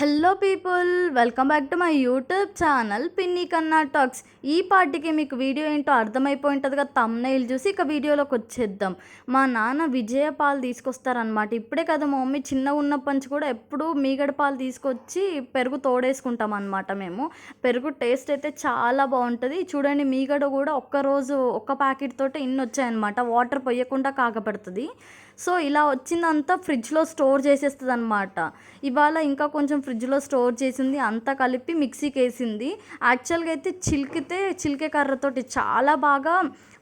Hello people welcome back to my YouTube channel Pinni Kanna talks ఈ పార్టీకి మీకు video ఏంటో అర్థమైపోయి ఉంటుంది కదా తమ్నైల్ చూసి ఇక వీడియోలోకి వచ్చేద్దాం. మా నాన్న విజయ పాలు తీసుకొస్తారనమాట ఇప్పుడే కదా మా మమ్మీ చిన్నగా ఉన్న నుంచి కూడా ఎప్పుడూ మీగడ పాలు తీసుకొచ్చి పెరుగు తోడేసుకుంటాం అనమాట మేము. పెరుగు టేస్ట్ అయితే చాలా బాగుంటుంది. చూడండి మీగడ కూడా ఒక్కరోజు ఒక్క ప్యాకెట్ తోటి ఇన్ని వచ్చాయన్నమాట వాటర్ పోయకుండా కాకపడుతుంది సో ఇలా వచ్చిందంతా ఫ్రిడ్జ్లో స్టోర్ చేసేస్తుంది అనమాట ఇవాళ ఇంకా కొంచెం ఫ్రిడ్జ్లో స్టోర్ చేసింది అంతా కలిపి మిక్సీకి వేసింది యాక్చువల్గా అయితే చిలికితే చిలికే కర్రతోటి చాలా బాగా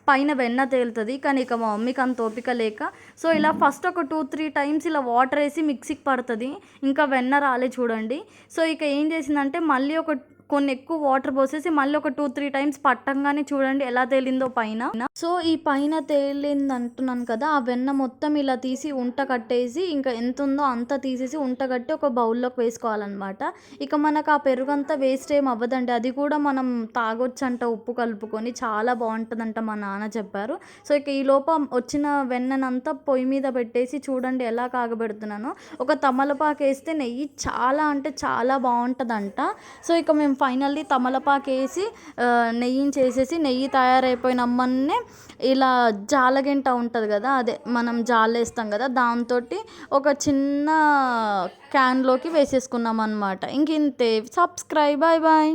పైన వెన్న తేలుతుంది. కానీ ఇక మా మమ్మీకి అంత ఓపిక లేక. సో ఇలా ఫస్ట్ ఒక టూ త్రీ టైమ్స్ ఇలా వాటర్ వేసి మిక్సీకి పడుతుంది. ఇంకా వెన్న రాలే చూడండి. సో ఇక ఏం చేసిందంటే మళ్ళీ ఒక కొన్ని ఎక్కువ వాటర్ పోసేసి మళ్ళీ ఒక టూ త్రీ టైమ్స్ పట్టంగానే చూడండి ఎలా తేలిందో పైన. సో ఈ పైన తేలింది అంటున్నాను కదా ఆ వెన్న మొత్తం ఇలా తీసి ఉంట కట్టేసి ఇంకా ఎంత ఉందో అంత తీసేసి ఉంట కట్టి ఒక బౌల్లోకి వేసుకోవాలన్నమాట. ఇక మనకు ఆ పెరుగు అంతా వేస్ట్ ఏం అవ్వదండి. అది కూడా మనం తాగొచ్చంట ఉప్పు కలుపుకొని. చాలా బాగుంటుందంట మా నాన్న చెప్పారు. సో ఇక ఈ లోప వచ్చిన వెన్ననంతా పొయ్యి మీద పెట్టేసి చూడండి ఎలా కాగబెడుతున్నాను. ఒక తమలపాకు వేస్తే నెయ్యి చాలా అంటే చాలా బాగుంటుందంట. సో ఇక మేము ఫైనల్లీ తమలపాకు వేసి నెయ్యిని చేసేసి నెయ్యి తయారైపోయిన అమ్మన్నే ఇలా జాలగంట ఉంటుంది కదా అదే మనం జాలేస్తాం కదా దాంతో ఒక చిన్న క్యాన్లోకి వేసేసుకున్నాం అనమాట ఇంక ఇంతే. Subscribe bye bye.